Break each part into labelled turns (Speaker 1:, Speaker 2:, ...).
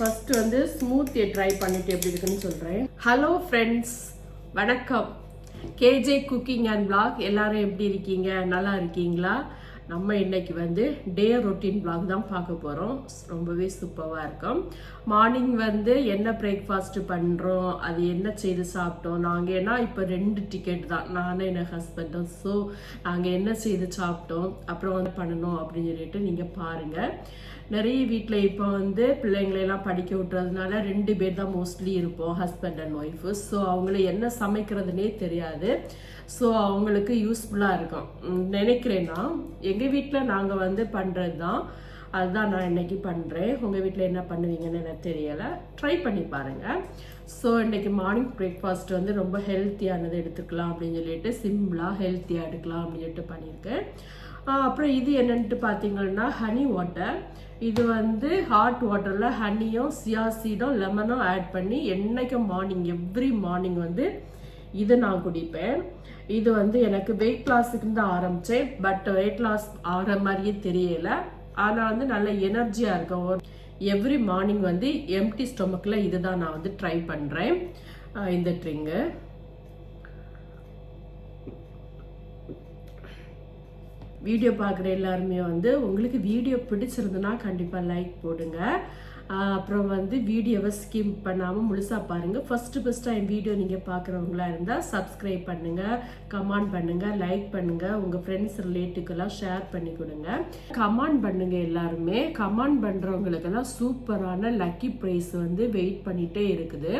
Speaker 1: first வந்து ஸ்மூத்தியை try பண்ணிட்டு எப்படி இருக்குன்னு சொல்கிறேன் ஹலோ ஃப்ரெண்ட்ஸ் வணக்கம் கேஜே குக்கிங் அண்ட் பிளாக் எல்லாரும் எப்படி இருக்கீங்க நல்லா இருக்கீங்களா நம்ம இன்றைக்கி வந்து டே ரொட்டீன் பிளாக் தான் பார்க்க போகிறோம் ரொம்பவே சூப்பராக இருக்கும் மார்னிங் வந்து என்ன பிரேக்ஃபாஸ்ட் பண்ணுறோம் அது என்ன செய்து சாப்பிட்டோம் நாங்கள் ஏன்னா இப்போ ரெண்டு டிக்கெட் தான் நானும் என்ன ஹஸ்பண்டும் ஸோ நாங்கள் என்ன செய்து சாப்பிட்டோம் அப்புறம் வந்து பண்ணணும் அப்படின்னு சொல்லிட்டு நீங்கள் பாருங்கள் நிறைய வீட்டில் இப்போ வந்து பிள்ளைங்களெல்லாம் படிக்க விட்டுறதுனால ரெண்டு பேர் தான் மோஸ்ட்லி இருப்போம் ஹஸ்பண்ட் அண்ட் ஒய்ஃபு ஸோ அவங்கள என்ன சமைக்கிறதுனே தெரியாது ஸோ அவங்களுக்கு யூஸ்ஃபுல்லாக இருக்கும் நினைக்கிறேன்னா எங்கள் வீட்டில் நாங்கள் வந்து பண்ணுறது தான் அதுதான் நான் இன்றைக்கி பண்ணுறேன் உங்கள் வீட்டில் என்ன பண்ணுவீங்கன்னு எனக்கு தெரியலை ட்ரை பண்ணி பாருங்கள் ஸோ இன்றைக்கி மார்னிங் பிரேக்ஃபாஸ்ட் வந்து ரொம்ப ஹெல்த்தியானது எடுத்துக்கலாம் அப்படின்னு சொல்லிட்டு சிம்பிளாக ஹெல்த்தியாக எடுக்கலாம் அப்படின்னு சொல்லிட்டு பண்ணியிருக்கேன் அப்புறம் இது என்னென்ட்டு பார்த்தீங்கன்னா ஹனி வாட்டர் இது வந்து ஹாட் வாட்டரில் ஹனியும் சியா லெமனும் ஆட் பண்ணி என்றைக்கும் மார்னிங் எவ்ரி மார்னிங் வந்து இது நான் குடிப்பேன் இது வந்து எனக்கு வெயிட் லாஸுக்கு தான் ஆரம்பித்தேன் பட் வெயிட் லாஸ் ஆகிற மாதிரியே தெரியலை ஆனால் வந்து நல்ல எனர்ஜியாக இருக்கும் எவ்ரி மார்னிங் வந்து எம்டி ஸ்டொமக்கில் இதுதான் நான் வந்து ட்ரை பண்ணுறேன் இந்த ட்ரிங்கு வீடியோ பார்க்குற எல்லாருமே வந்து உங்களுக்கு வீடியோ பிடிச்சிருந்துன்னா கண்டிப்பாக லைக் போடுங்க அப்புறம் வந்து வீடியோவை ஸ்கிம் பண்ணாமல் முழுசாக பாருங்கள் ஃபஸ்ட்டு ஃபஸ்ட் என் வீடியோ நீங்கள் பார்க்குறவங்களா இருந்தால் சப்ஸ்கிரைப் பண்ணுங்கள் கமெண்ட் பண்ணுங்கள் லைக் பண்ணுங்கள் உங்கள் ஃப்ரெண்ட்ஸ் ரிலேட்டிவ்க்கெல்லாம் ஷேர் பண்ணி கொடுங்க கமெண்ட் பண்ணுங்கள் எல்லாருமே கமெண்ட் பண்ணுறவங்களுக்கெல்லாம் சூப்பரான லக்கி ப்ரைஸ் வந்து வெயிட் பண்ணிகிட்டே இருக்குது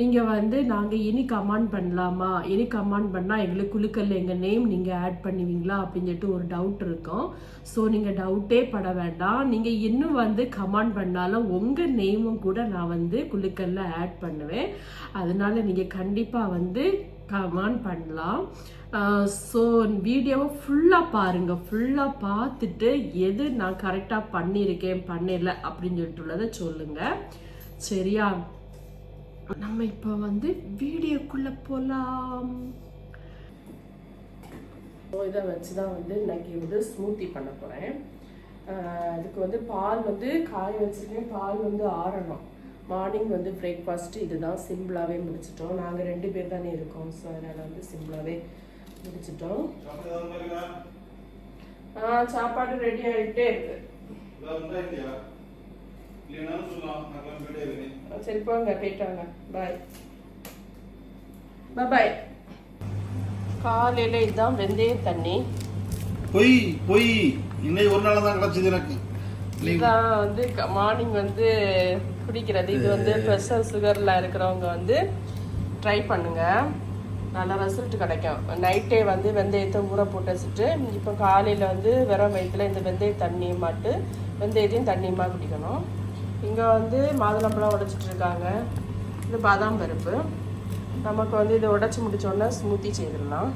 Speaker 1: நீங்கள் வந்து நாங்கள் இனி கமாண்ட் பண்ணலாமா இனி கமாண்ட் பண்ணால் எங்களுக்கு குழுக்கல்ல எங்கள் நேம் நீங்கள் ஆட் பண்ணுவீங்களா அப்படின்னு சொல்லிட்டு ஒரு டவுட் இருக்கும் ஸோ நீங்கள் டவுட்டே பட வேண்டாம் நீங்கள் இன்னும் வந்து கமாண்ட் பண்ணாலும் உங்கள் நேமும் கூட நான் வந்து குழுக்கல்ல ஆட் பண்ணுவேன் அதனால நீங்கள் கண்டிப்பாக வந்து கமாண்ட் பண்ணலாம் ஸோ வீடியோவை ஃபுல்லாக பாருங்கள் ஃபுல்லாக பார்த்துட்டு எது நான் கரெக்டாக பண்ணியிருக்கேன் பண்ணலை அப்படின்னு சொல்லிட்டு உள்ளதை சொல்லுங்கள் சரியா நம்ம இப்போ வந்து வீடியோக்குள்ளே போகலாம் இதை வச்சு தான் வந்து இன்னைக்கு வந்து ஸ்மூத்தி பண்ண போகிறேன் அதுக்கு வந்து பால் வந்து காய வச்சுருக்கேன் பால் வந்து ஆறணும் மார்னிங் வந்து பிரேக்ஃபாஸ்ட் இதுதான் சிம்பிளாகவே முடிச்சிட்டோம் நாங்கள் ரெண்டு பேர் தானே இருக்கோம் ஸோ அதனால் வந்து சிம்பிளாகவே முடிச்சிட்டோம் ஆ சாப்பாடு ரெடி ஆகிட்டே இருக்கு சரி போங்க போயிட்டு பாய் பாய் காலையில் இதுதான் வெந்தய தண்ணி
Speaker 2: பொய் பொய் இன்னைக்கு ஒரு நாள் தான் கிடச்சிது எனக்கு
Speaker 1: இதுதான் வந்து மார்னிங் வந்து குடிக்கிறது இது வந்து ப்ரெஷர் சுகரில் இருக்கிறவங்க வந்து ட்ரை பண்ணுங்க நல்ல ரிசல்ட் கிடைக்கும் நைட்டே வந்து வெந்தயத்தை ஊற போட்டு வச்சுட்டு இப்போ காலையில் வந்து வெறும் வயிற்றுல இந்த வெந்தய தண்ணியை மாட்டு வெந்தயத்தையும் தண்ணியுமா குடிக்கணும் இங்கே வந்து மாதுளம்பழம் உடைச்சிட்ருக்காங்க இது பாதாம் பருப்பு நமக்கு வந்து இதை உடச்சி முடித்தோடனே ஸ்மூத்தி செய்திடலாம்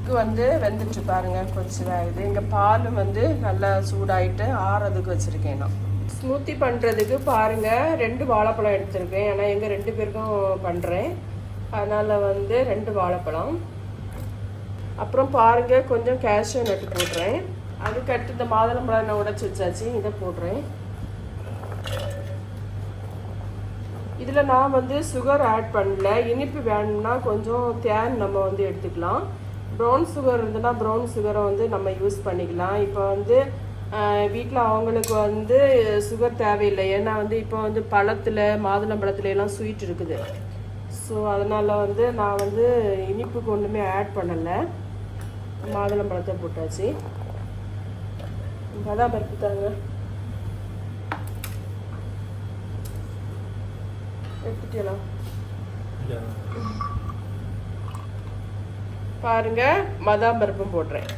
Speaker 1: இது வந்து வெந்துட்டு பாருங்க கொஞ்சம் இது இங்கே பால் வந்து நல்லா சூடாயிட்டு ஆறதுக்கு வச்சுருக்கேன் நான் ஸ்மூத்தி பண்ணுறதுக்கு பாருங்கள் ரெண்டு வாழைப்பழம் எடுத்திருக்கேன் ஏன்னா எங்கள் ரெண்டு பேருக்கும் பண்ணுறேன் அதனால் வந்து ரெண்டு வாழைப்பழம் அப்புறம் பாருங்கள் கொஞ்சம் கேஷ்யூ நட்டு போடுறேன் அதுக்கடுத்து இந்த மாதுளம்பழம் நான் உடச்சி வச்சாச்சு இதை போடுறேன் இதில் நான் வந்து சுகர் ஆட் பண்ணல இனிப்பு வேணும்னா கொஞ்சம் தேன் நம்ம வந்து எடுத்துக்கலாம் ப்ரௌன் சுகர் இருந்ததுன்னா ப்ரௌன் சுகரை வந்து நம்ம யூஸ் பண்ணிக்கலாம் இப்போ வந்து வீட்டில் அவங்களுக்கு வந்து சுகர் தேவையில்லை ஏன்னா வந்து இப்போ வந்து பழத்தில் மாதுளம்பழத்துல எல்லாம் ஸ்வீட் இருக்குது ஸோ அதனால் வந்து நான் வந்து இனிப்பு ஒன்றுமே ஆட் பண்ணலை மாதுளம்பழத்தை போட்டாச்சு பதா பருப்பு தாங்க பாருங்க மதாம் பருப்பும் போடுறேன்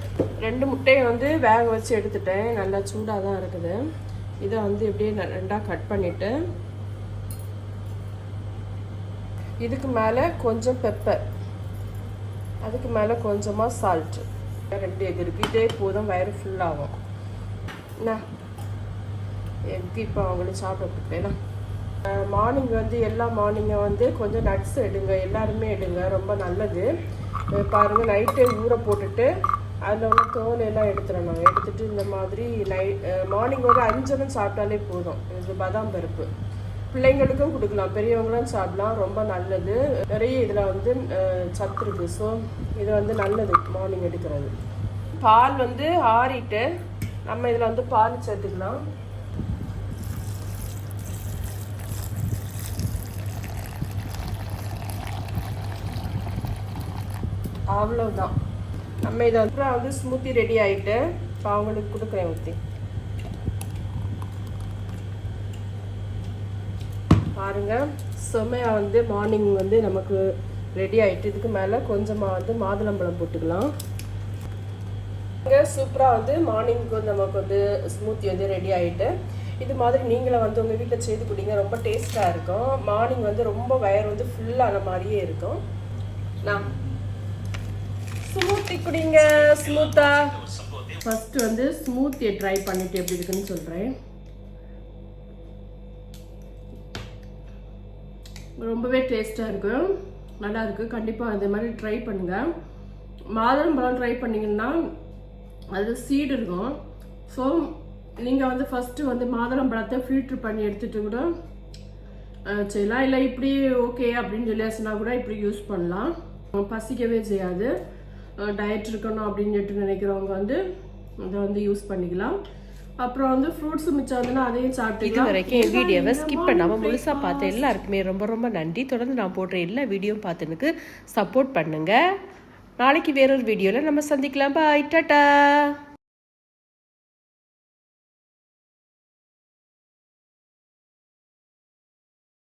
Speaker 1: ரெண்டு முட்டையை வந்து வேக வச்சு எடுத்துட்டேன் நல்லா சூடாக தான் இருக்குது இதை வந்து இப்படியே ரெண்டாக கட் பண்ணிவிட்டு இதுக்கு மேலே கொஞ்சம் பெப்பர் அதுக்கு மேலே கொஞ்சமாக சால்ட்டு ரெண்டு எக் இருக்குது இதே போதும் வயிறு ஃபுல்லாகும் என்ன எக் இப்போ அவங்களும் சாப்பிட பிடிக்கலாம் மார்னிங் வந்து எல்லா மார்னிங்கும் வந்து கொஞ்சம் நட்ஸ் எடுங்க எல்லாருமே எடுங்க ரொம்ப நல்லது பாருங்கள் நைட்டே ஊற போட்டுட்டு அதில் உள்ள தோல் எல்லாம் எடுத்துடணும் எடுத்துகிட்டு இந்த மாதிரி நைட் மார்னிங் ஒரு அஞ்சனம் சாப்பிட்டாலே போதும் இது பாதாம் பருப்பு பிள்ளைங்களுக்கும் கொடுக்கலாம் பெரியவங்களும் சாப்பிடலாம் ரொம்ப நல்லது நிறைய இதில் வந்து சத்து ஸோ இது வந்து நல்லது மார்னிங் எடுக்கிறது பால் வந்து ஆறிட்டு நம்ம இதில் வந்து பால் சேர்த்துக்கலாம் அவ்வளோதான் நம்ம இதை நான் வந்து ஸ்மூத்தி ரெடி ஆகிட்டு அவங்களுக்கு கொடுக்குறேன் ஊற்றி பாருங்கள் செமையாக வந்து மார்னிங் வந்து நமக்கு ரெடி ஆகிட்டு இதுக்கு மேலே கொஞ்சமாக வந்து மாதுளம்பழம் போட்டுக்கலாம் சூப்பராக வந்து மார்னிங்க்கு வந்து நமக்கு வந்து ஸ்மூத்தி வந்து ரெடி ஆகிட்டு இது மாதிரி நீங்களும் வந்து உங்கள் வீட்டில் செய்து கொடுங்க ரொம்ப டேஸ்ட்டாக இருக்கும் மார்னிங் வந்து ரொம்ப வயர் வந்து ஃபுல்லான மாதிரியே இருக்கும் நான் ஸ்மூத்தி குடிங்க ஸ்மூத்தா ஃபஸ்ட்டு வந்து ஸ்மூத்தியை ட்ரை பண்ணிட்டு எப்படி இருக்குன்னு சொல்கிறேன் ரொம்பவே டேஸ்ட்டாக இருக்கும் நல்லா இருக்கு கண்டிப்பாக அதே மாதிரி ட்ரை பண்ணுங்கள் மாதுளம்பழம் ட்ரை பண்ணிங்கன்னா அது சீடு இருக்கும் ஸோ நீங்கள் வந்து ஃபஸ்ட்டு வந்து பழத்தை ஃபில்டர் பண்ணி எடுத்துகிட்டு கூட செய்யலாம் இல்லை இப்படி ஓகே அப்படின்னு சொல்லி சொன்னால் கூட இப்படி யூஸ் பண்ணலாம் பசிக்கவே செய்யாது டயட் இருக்கணும் அப்படின்னு நினைக்கிறவங்க வந்து இதை வந்து யூஸ் பண்ணிக்கலாம் அப்புறம் வந்து ஃப்ரூட்ஸ் மிச்சம் வந்துன்னா அதையும் சாப்பிட்டு இது வரைக்கும் என் வீடியோவை ஸ்கிப் பண்ணாமல் முழுசாக பார்த்த எல்லாருக்குமே ரொம்ப ரொம்ப நன்றி தொடர்ந்து நான் போடுற எல்லா வீடியோவும் பார்த்துனுக்கு சப்போர்ட் பண்ணுங்கள் நாளைக்கு வேறொரு வீடியோவில் நம்ம சந்திக்கலாம் பாய் டாட்டா